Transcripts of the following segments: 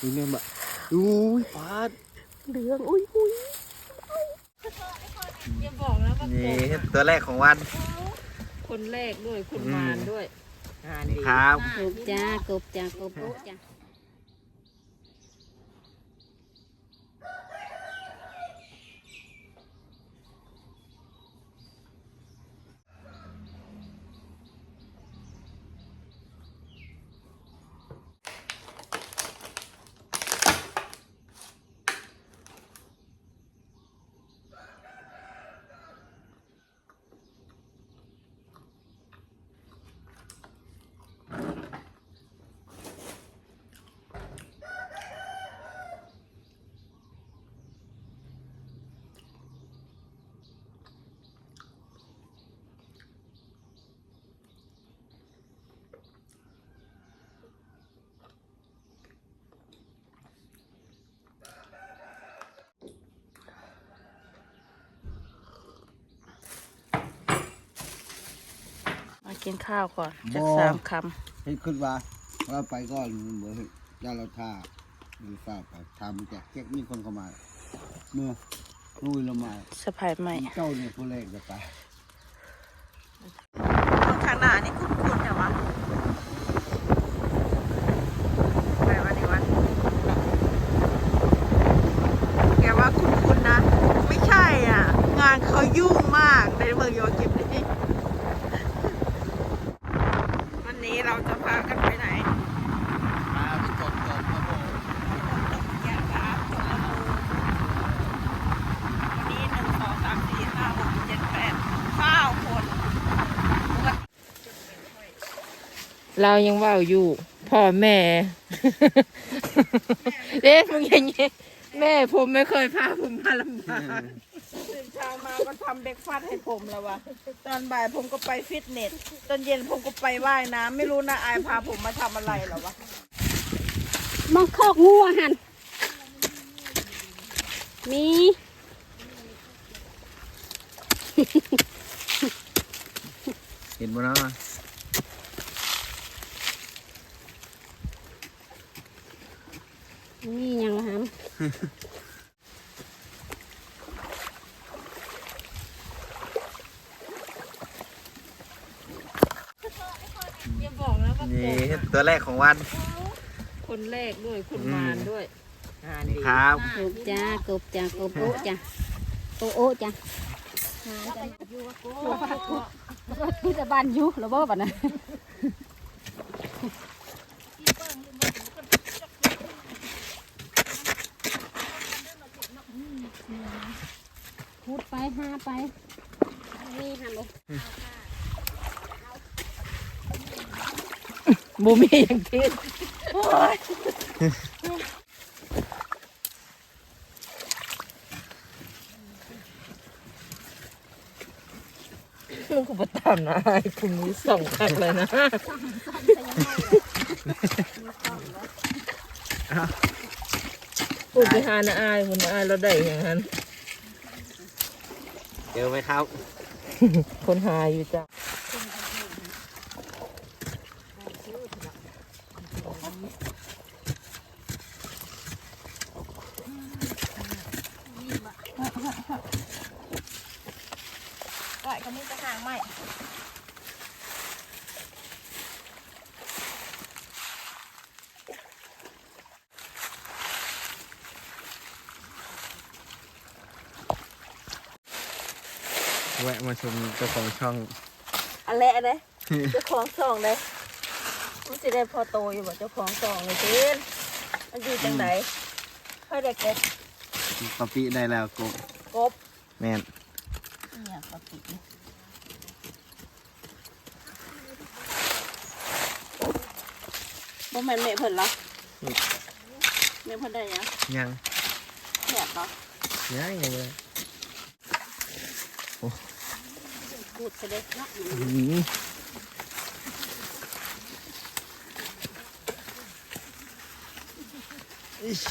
ดูเนี่ยบะอุ้ยปาดเหลืองอุ้ยอุ้ยอย่าบอกนะว่านี่กบอะตัวแรกของวัน คนแรกด้วยคนอืมมารด้วย งานดี ครับ กบจ้ากบจ้ากบโอ๊ะจ้า กินข้าวก่อนบ่จักสามคเห็นขึ้นว่าเราไปก่อนเหมือนยาเราท่าดูทราบไปทำแจกแจกมีคนเข้ามาเมื่อลุยลงมาำสะพายใหม่เจ้าเนี่ยผู้แรกจะไป ข้างหน้านี่คุ้นๆแต่ว่าไปวันนี้วันแกว่าคุ้นๆนะ ไม่ใช่อะ งานเขายุ่งมากในเมืองโยกิมนี้วันนี้เราจะพากันไปไหน มาไปจดจดครับผม อยากรับผลไม้วันนี้หนึ่งสองสามสี่ห้าหกเจ็ดแปดเก้าคน เรายังว่าอยู่ พ่อแม่ เอ๊ะมึงอย่างงี้แม่ผมไม่เคยพาผมมาลำบากตื่นเช้ามาก็ทำเบรกฟาสต์ให้ผมแล้ววะตอนบ่ายผมก็ไปฟิตเนส ตอนเย็นผมก็ไปว่ายน้ำไม่รู้นะอายพาผมมาทำอะไรเหรอวะมองคอกงูอะหันมีเห็นบ่เนาะ มียังละหันอย่าบอกนะว่านี่กบอะตัวแรกของวัน คนแรกด้วยคนอืมมารด้วยงานดีครับ กบจ้ากบจ้ากบโอ๊ะจ้าโอะโอะจ้าหาจ้าที่จะบ้านอยู่หรือบ่บ้านนะพูด ไปหาไปนี่หันเลยบูมีอย่างที่มึงกูประตามนะไอ้คุณนี้ส่งคักเลยนะพูดไปหานะอายคุณนะอายเราได้อย่างนั้นเจ อไหมครับ คนหาอยู่จ้ะก่อยก็มีจะห่างใหม่ แวะมาชมเจ้าของช่องอะไรอะไรเจ้าของซองเลยมันจะได้พอโตอยู่บ่เจ้าของซองเลยเจนมันอยู่จังไหนค่อยได้กบปะปิได้แล้วกบกบแม่นเนี่ยปกติบ่แม่นแม่เพิ่นเหรอแม่เพิ่นได้ยังยังแหบเหรอยังยังเลย พูดไปเลยเนาะอื้อหืออิ๊ช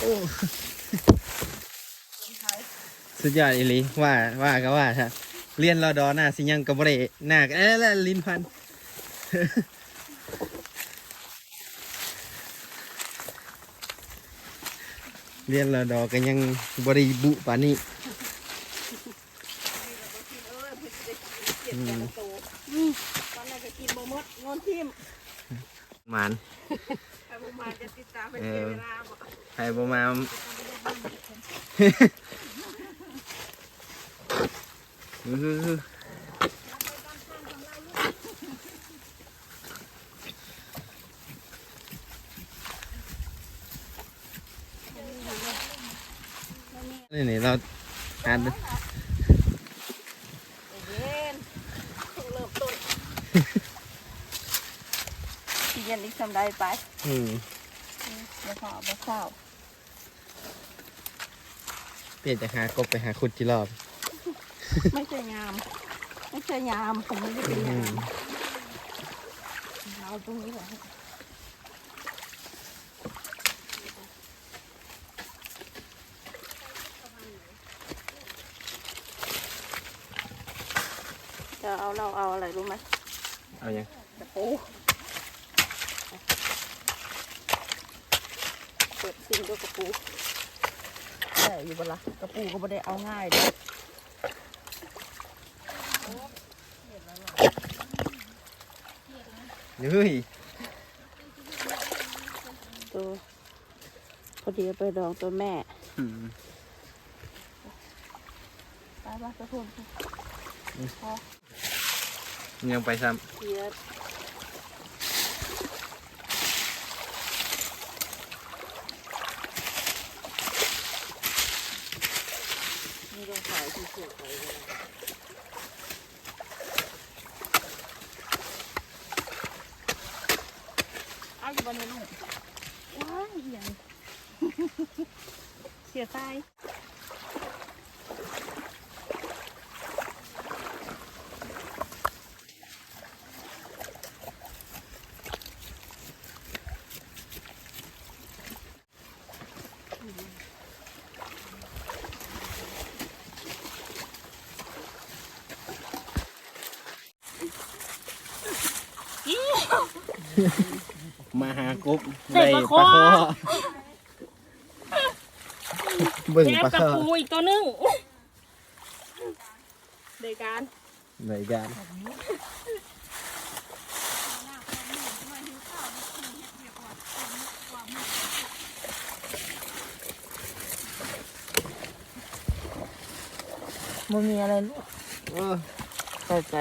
โอ้สุดยอดอีหลีว่าว่าก็ว่าฮะเรียนรอดอหน้าสิยังก็บ่ได้หน้าก็เอ๊ะแล้วลิ้นพัน เรียนรอดอก็ยังบริบุปานนี้เก็บแต่ละตัวตอนนั้นก็กินบ่หมดงอนทิมหมานใครบ่มาจะติดตามไปเสียเวลาบ่ใครบ่มาอื้อ นี่นี่เราอ่านดูเย็นเพิ่งเริ่มต้นที่เย็นอีกทำได้ไปอืมบ่ข้าวบ่ข้าวเปลี่ยนจากหากบไปหาขุดที่รอบ ไม่ใช่ยาม ไม่ใช่ยาม ผมไม่ได้เป็นอืยามมเอาตรงนี้แหละ จะเอาเราเอาอะไรรู้ไหมเอายังกระปูเปิดซิงด้วยกระปูได้อยู่บนละกระปูก็ไม่ได้เอาง่ายเลยเฮ้ยตัวพอดีเอาไปดองตัวแม่อืมไปบ้านกระทุ่มพอ ยังไปซ้เสียดนี่ต้องขายที่สือไปเลยเอาอยู่บนนี้ลูกว้ายเหี้ยงเสียใจ มาหากบได้ปลาคอ เบิ่งปลาคออีกตัวนึงเดยการไหนกันมันมีอะไรลูกโอ้ใส่ใจ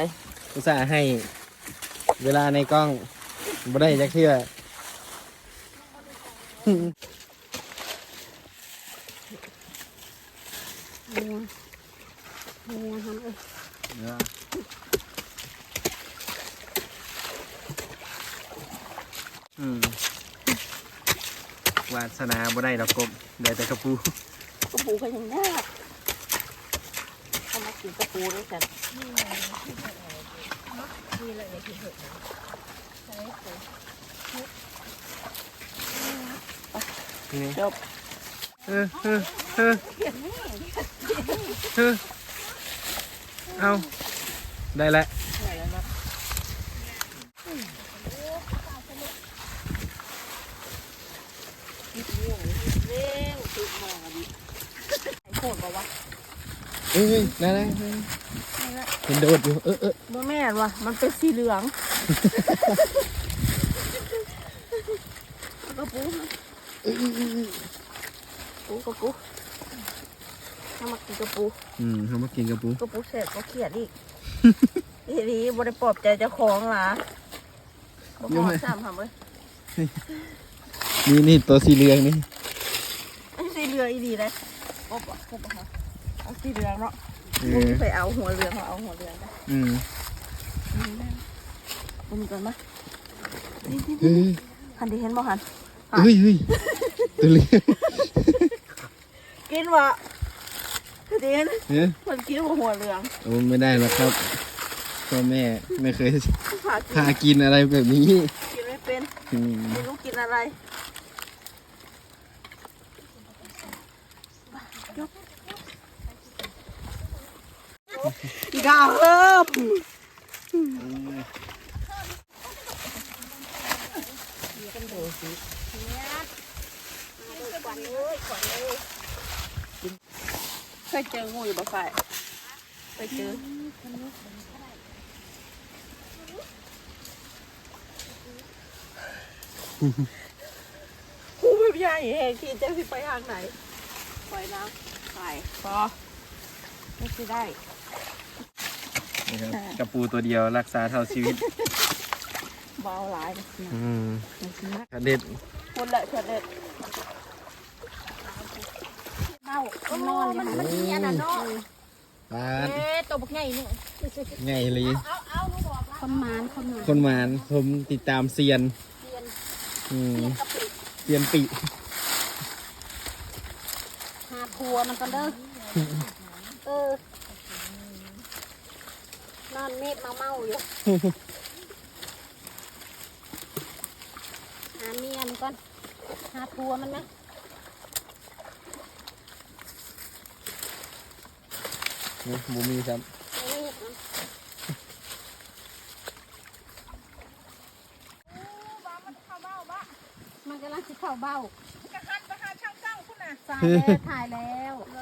อุตส่าห์ให้เวลาในกล้อง บ่ได้จักเทื่องัวงัวทำเอ้ยอืมวาสนาบ่ได้ดอกกบได้แต่กระปูกระปูก็ยังยากเอามากินกระปูด้วยกันนี่จบเออเออเออเออเอาได้แล้วไหน แล้วนะเร่งติดหมอดิไอ้โคตรบอกว่าเอ้ยได้แล้ว เห็นโดดอยู่เออเออบ่แม่นว่ะมันเป็นสีเหลืองกระปูปูกระปูถ้ามากินกระปูอืมเขามากินกระปูกระปูเสร็จก็เครียดอีกอีดีบริปลอบใจเจ้าของล่ะบ่พอสามทำเลยนี่นี่ตัวสีเหลืองนี่ไอ้สีเหลืองอีดีเลยโอ้ปะโอ้ปะค่ะเอาสีเหลืองเนาะ เอมึงอไปเอาหัวเหลืองมาเอาหัวเหลืองนะอืมมึงก่อนมะเฮ้ยหันดีเห็นบ่หัน เฮ้ยเฮ้ยตัวเหลืองกินวะเดียนเฮ้ยมันกินว่าหัวเหลืองโอ้ไม่ได้หรอกครับพ่อแม่ไม่เคยพากินพากินอะไรแบบนี้กินไม่เป็นอืมไม่รู้กินอะไรยก กาเฮิบขวัญเลยขวัญเลยเคยเจองูอยู่บ่ฝ่ายเคยเจอกูแบบใหญ่แหงที่จะสิไปทางไหน ปล่อยน้ำไปพอไม่สิได้ นี่ครับกระปูตัวเดียวรักษาเท่าชีวิตเบาหลายนะอืมเด็ดคนละเฉด็ดเบ้ามันนอนมันมันมีอันนั้นเนาะปาดเอ๊ะตัวบักใหญ่นี่ไงเลยคนมานคนมานคนหมานผมติดตามเซียนเรียนอืมเรียนกะปิเซียนปีหาทัวมันกันเด้อเออ นอนเมฆเมาเมาๆอยู่ หาเมียมันก่อน หาทัวมันไหมนี่บูมีครับนี่มันกำลังสิเข้าเบ้าจะหันไปหาช่างเจ้าคุณน่ะถ่ายแล้วถ่ายแล้ว เ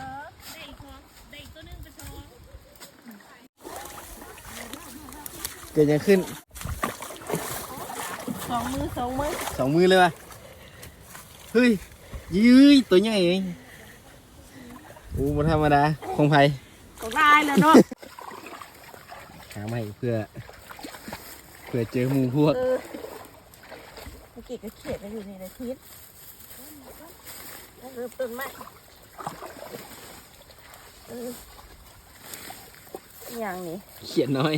กิดยังขึ้นสองมือสองมือสองมือเลยวะเฮ้ยยืยตัวใหญ่เองโอ้บธรรมดาคงไผ่ก็ได้แล้วเนาะหาใหม่เพื่อ เพื่อเจอหมูพวกเออเมื่อกี้ก็เขียนกันอยู่ในอาทิตย์เริ่มต้นไหมเอออย่างนี้เขียนน้อย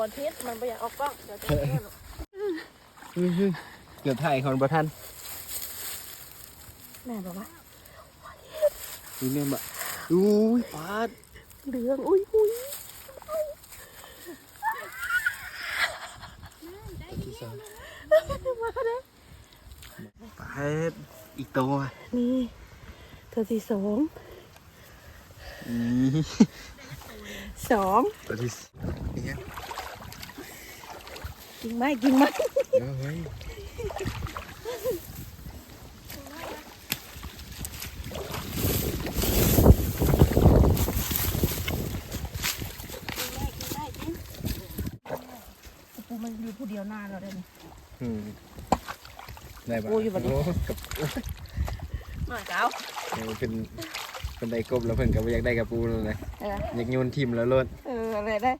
วันอาทิตย์มันไปอยากออกกล้องเดี๋ยวจะเลื่อนอื้อหือเกือบถ่ายคนประทันแม่บอกว่าดูเนี่ยบะอุ้ยปาดเหลืองอุ้ยอุ้ยปาดอีกตัวนี่เธอที่สองนี่สองตัวที่ สนี่ไงกินไหมกินไหมเฮ้ยปูมันอยู่ผู้เดียวหน้าเราได้ไหมอืมได้ปะโอ้ยอยู่บัดนี้โกับมาเก้าเออเป็นเป็นได้กบแล้วเพิ่นก็บ่อยากได้กับปูนั่นแหละเอออยากโยนทิมแล้วโลดเอออะไรได้